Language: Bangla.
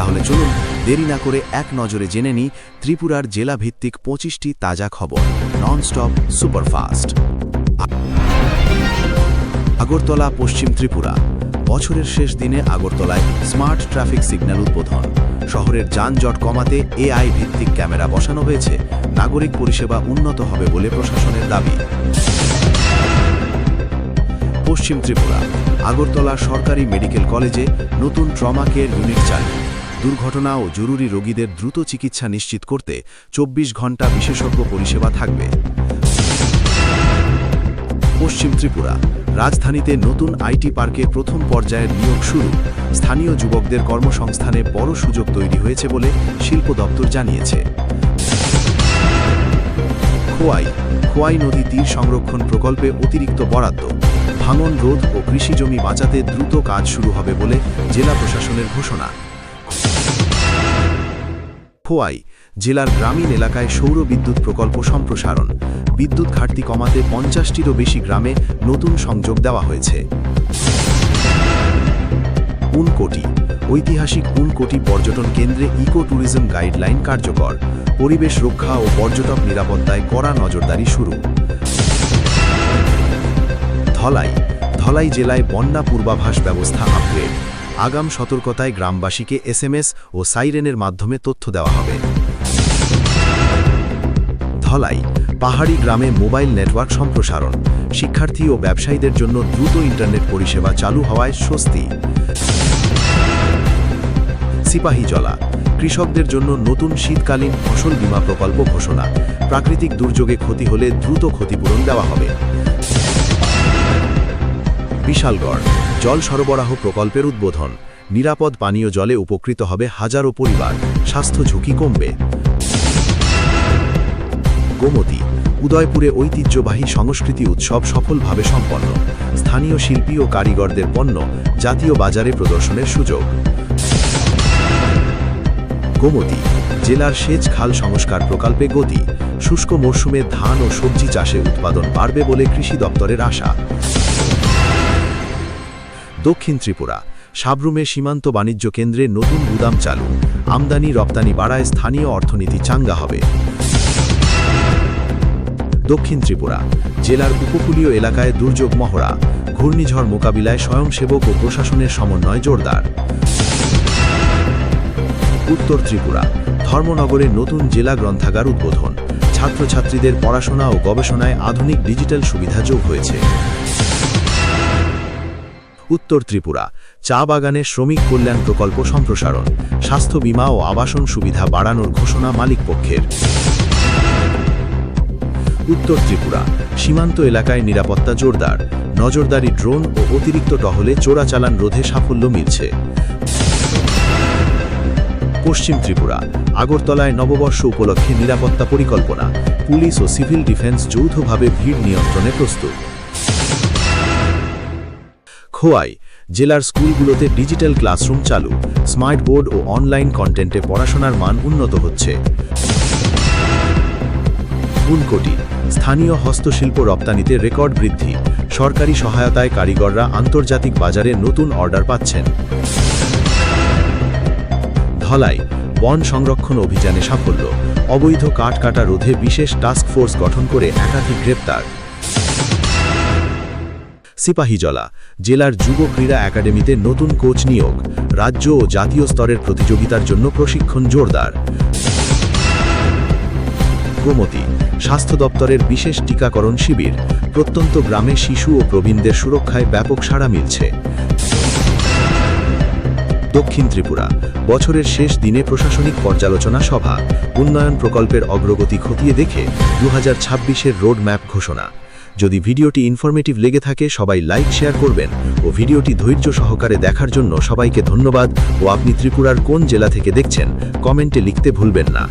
তাহলে চলুন দেরি না করে এক নজরে জেনে নিই ত্রিপুরার জেলা ভিত্তিক পঁচিশটি তাজা খবর। Nonstop superfast. আগরতলা, পশ্চিম ত্রিপুরা। বছরের শেষ দিনে আগরতলায় স্মার্ট ট্রাফিক সিগন্যাল উদ্বোধন। শহরের যানজট কমাতে এআই ভিত্তিক ক্যামেরা বসানো হয়েছে। নাগরিক পরিষেবা উন্নত হবে বলে প্রশাসনের দাবি। পশ্চিম ত্রিপুরা। আগরতলা সরকারি মেডিকেল কলেজে নতুন ট্রমা কেয়ার ইউনিট চালু। দুর্ঘটনা ও জরুরি রোগীদের দ্রুত চিকিৎসা নিশ্চিত করতে চব্বিশ ঘণ্টা বিশেষজ্ঞ পরিষেবা থাকবে। পশ্চিম ত্রিপুরা, রাজধানীতে নতুন আইটি পার্কে প্রথম পর্যায়ের নিয়োগ শুরু। স্থানীয় যুবকদের কর্মসংস্থানে বড় সুযোগ তৈরি হয়েছে বলে শিল্প দপ্তর জানিয়েছে। খোয়াই খোয়াই নদী তীর সংরক্ষণ প্রকল্পে অতিরিক্ত বরাদ্দ। ভাঙন রোধ ও কৃষিজমি বাঁচাতে দ্রুত কাজ শুরু হবে বলে জেলা প্রশাসনের ঘোষণা। খোয়াই, জেলার গ্রামীণ এলাকায় সৌর বিদ্যুৎ প্রকল্প সম্প্রসারণ। বিদ্যুৎ ঘাটতি কমাতে পঞ্চাশটিরও বেশি গ্রামে নতুন সংযোগ দেওয়া হয়েছে। উনকোটি, ঐতিহাসিক উনকোটি পর্যটন কেন্দ্রে ইকো ট্যুরিজম গাইডলাইন কার্যকর। পরিবেশ রক্ষা ও পর্যটক নিরাপত্তায় কড়া নজরদারি শুরু। ধলাই ধলাই জেলায় বন্যা পূর্বাভাস ব্যবস্থা আপগ্রেড আগাম সতর্কতায় গ্রামবাসীকে এসএমএস ও সাইরেনের মাধ্যমে তথ্য দেওয়া হবে। ধলাই, পাহাড়ি গ্রামে মোবাইল নেটওয়ার্ক সম্প্রসারণ। শিক্ষার্থী ও ব্যবসায়ীদের জন্য দ্রুত ইন্টারনেট পরিষেবা চালু হওয়ায় স্বস্তি। সিপাহীজলা কৃষকদের জন্য নতুন শীতকালীন ফসল বীমা প্রকল্প ঘোষণা। প্রাকৃতিক দুর্যোগে ক্ষতি হলে দ্রুত ক্ষতিপূরণ দেওয়া হবে। বিশালগড় জল সরবরাহ প্রকল্পের উদ্বোধন। নিরাপদ পানীয় জলে উপকৃত হবে হাজারো পরিবার। স্বাস্থ্য ঝুঁকি কমবে। গোমতী, উদয়পুরে ঐতিহ্যবাহী সংস্কৃতি উৎসব সফলভাবে সম্পন্ন। স্থানীয় শিল্পী ও কারিগরদের পণ্য জাতীয় বাজারে প্রদর্শনের সুযোগ। গোমতী, জেলার সেচ খাল সংস্কার প্রকল্পে গতি। শুষ্ক মরশুমে ধান ও সবজি চাষে উৎপাদন বাড়বে বলে কৃষি দপ্তরের আশা। দক্ষিণ ত্রিপুরা। সাবরুমে সীমান্ত বাণিজ্য কেন্দ্রে নতুন গুদাম চালু। আমদানি রপ্তানি বাড়ায় স্থানীয় অর্থনীতি চাঙ্গা হবে। দক্ষিণ ত্রিপুরা। জেলার উপকূলীয় এলাকায় দুর্যোগ মহড়া। ঘূর্ণিঝড় মোকাবিলায় স্বয়ংসেবক ও প্রশাসনের সমন্বয় জোরদার। উত্তর ত্রিপুরা। ধর্মনগরে নতুন জেলা গ্রন্থাগার উদ্বোধন। ছাত্রছাত্রীদের পড়াশোনা ও গবেষণায় আধুনিক ডিজিটাল সুবিধা যোগ হয়েছে। উত্তর ত্রিপুরা। চা বাগানে শ্রমিক কল্যাণ প্রকল্প সম্প্রসারণ। স্বাস্থ্য বীমা ও আবাসন সুবিধা বাড়ানোর ঘোষণা মালিকপক্ষের উত্তর ত্রিপুরা। সীমান্ত এলাকায় নিরাপত্তা জোরদার। নজরদারি ড্রোন ও অতিরিক্ত টহলে চোরাচালান রোধে সাফল্য মিলছে। পশ্চিম ত্রিপুরা। আগরতলায় নববর্ষ উপলক্ষে নিরাপত্তা পরিকল্পনা। পুলিশ ও সিভিল ডিফেন্স যৌথভাবে ভিড় নিয়ন্ত্রণে প্রস্তুত। খোয়াই, জেলার স্কুলগুলোতে ডিজিটাল ক্লাসরুম চালু স্মার্ট বোর্ড ও অনলাইন কন্টেন্টে পড়াশোনার মান উন্নত হচ্ছে। উনকোটি স্থানীয় হস্তশিল্প রপ্তানিতে রেকর্ড বৃদ্ধি, সরকারি সহায়তায় কারিগররা আন্তর্জাতিক বাজারে নতুন অর্ডার পাচ্ছেন। ধলাই, বন সংরক্ষণ অভিযানে সাফল্য, অবৈধ কাঠ কাটা রোধে বিশেষ টাস্ক ফোর্স গঠন করে একাধিক গ্রেপ্তার। সিপাহীজলা, জেলার যুব ক্রীড়া একাডেমিতে নতুন কোচ নিয়োগ। রাজ্য ও জাতীয় স্তরের প্রতিযোগিতার জন্য প্রশিক্ষণ জোরদার। গোমতী স্বাস্থ্য দপ্তরের বিশেষ টিকাকরণ শিবির। প্রত্যন্ত গ্রামে শিশু ও প্রবীণদের সুরক্ষায় ব্যাপক সাড়া মিলছে। দক্ষিণ ত্রিপুরা, বছরের শেষ দিনে প্রশাসনিক পর্যালোচনা সভা। উন্নয়ন প্রকল্পের অগ্রগতি খতিয়ে দেখে দু হাজার রোড ম্যাপ ঘোষণা। যদি ভিডিওটি ইনফরমেটিভ লেগে থাকে, সবাই লাইক শেয়ার করবেন। ও ভিডিওটি ধৈর্য সহকারে দেখার জন্য সবাইকে ধন্যবাদ। ও আপনি ত্রিপুরার কোন জেলা থেকে দেখছেন কমেন্টে লিখতে ভুলবেন না।